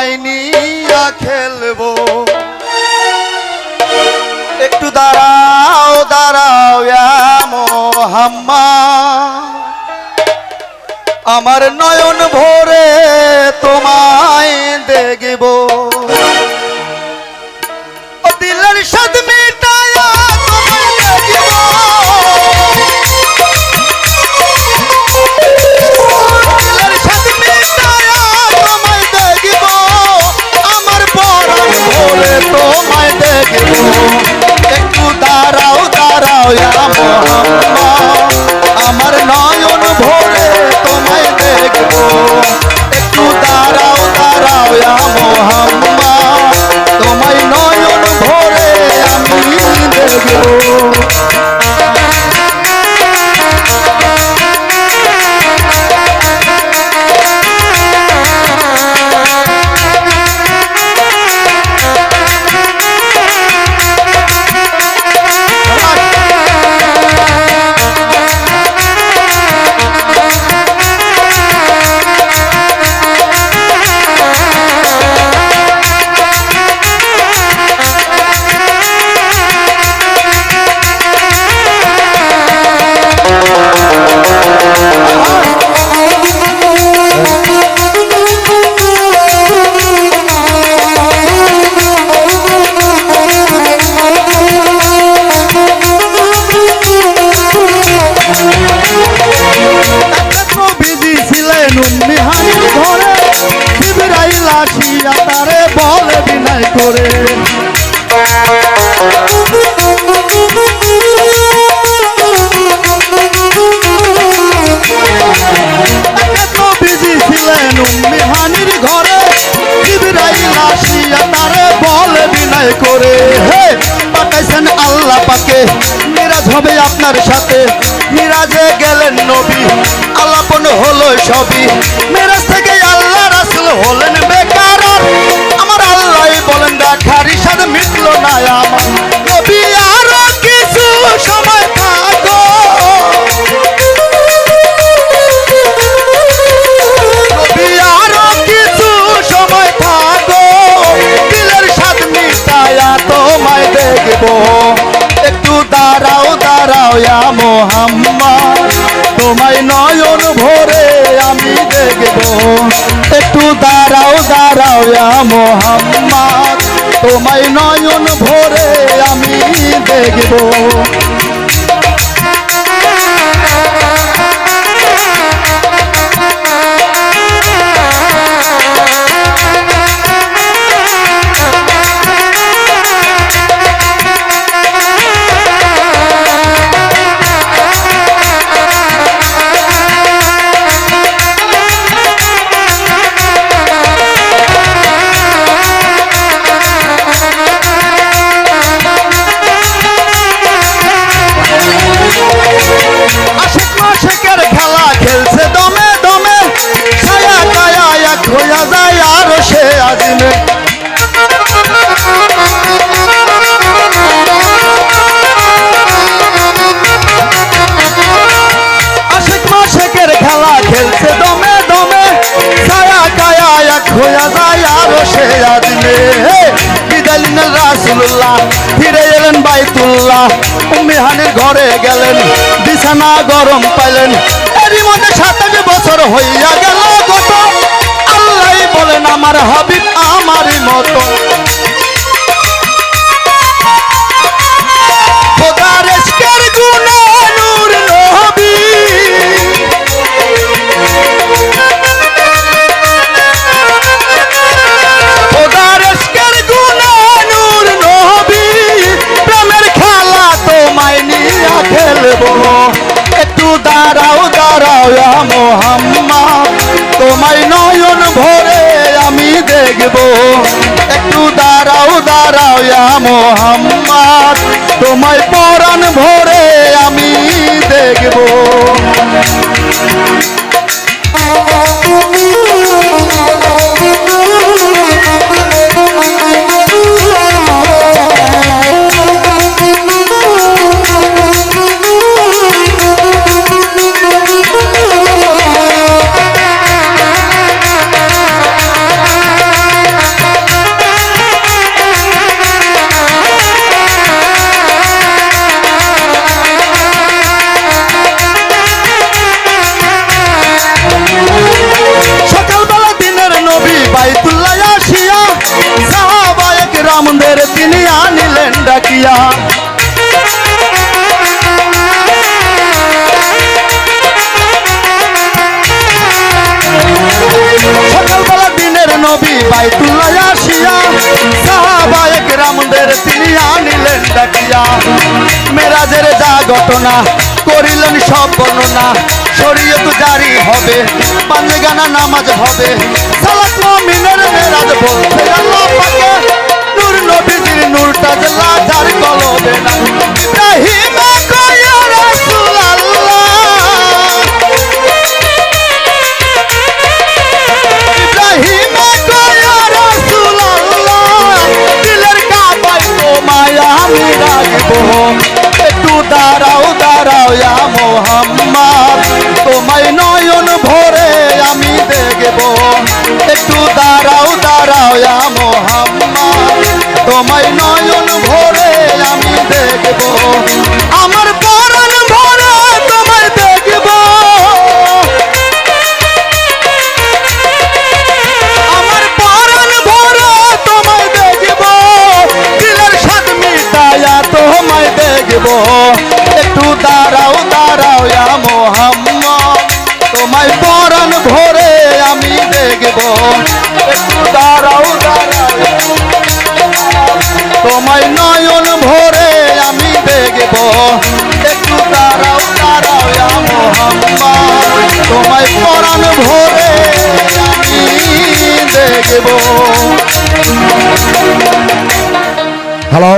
তোমায় নিয়া খেলব। একটু দাঁড়াও দাঁড়াও মোহাম্মা আমার নয়ন ভরে তোমায় দেখব। দিলের সাদ করে। হে পাঠাইছেন আল্লাহ পাকে। মিরাজ হবে আপনার সাথে। মিরাজে গেলেন নবী, আলাপন হলো সবই। মিরাজ থেকে আল্লাহ রাসুল হলেন বেকার। আমার আল্লাহ বলেন, দেখার সাথে মিটলো না আমার। নয়ন ভরে আমি দেখব। একটু দাঁড়াও দাঁড়াও মোহাম্মদ। তোমায় নয়ন ভরে আমি দেখব। বাইতুল্লাহ উম্মিহানের ঘরে গেলেন, বিছানা গরম পাইলেন। এরই মধ্যে সাতাশ বছর হইয়া গেল গত। আল্লাহ বলেন, আমার হাবিব আমারই মতো দেখব একটু দাঁড়াও দাঁড়াও ইয়া মোহাম্মদ তোমায় পরাণ ভরে ফিরায় আসিয়া সাহাবায়ক রামদের তিনি আনিলেন ডাকিয়া। সকালবেলা দিনের নবী বাইতুল্লায় আসিয়া সাহাবায়ক রামদের তিনি আনিলেন ডাকিয়া। মেরাজের যা ঘটনা করিলেন সব বর্ণনা। শরীয়ত জারি হবে পাঞ্জে গানা নামাজ হবে। সালাত মুমিনের মেরাজ বলছে, আল্লাহ পাকে নূর নূরটা জেলা যার কলবে না। ইব্রাহিম দাঁড়াও মোহাম্মদ, তোমায় নয়ন ভরে আমি দেখব। একটু দাঁড়াও দাঁড়াও মোহাম্মদ, তোমায় নয়ন ভরে আমি দেখব। আমার তোমায় পরাণ ভরে দেখব। হ্যালো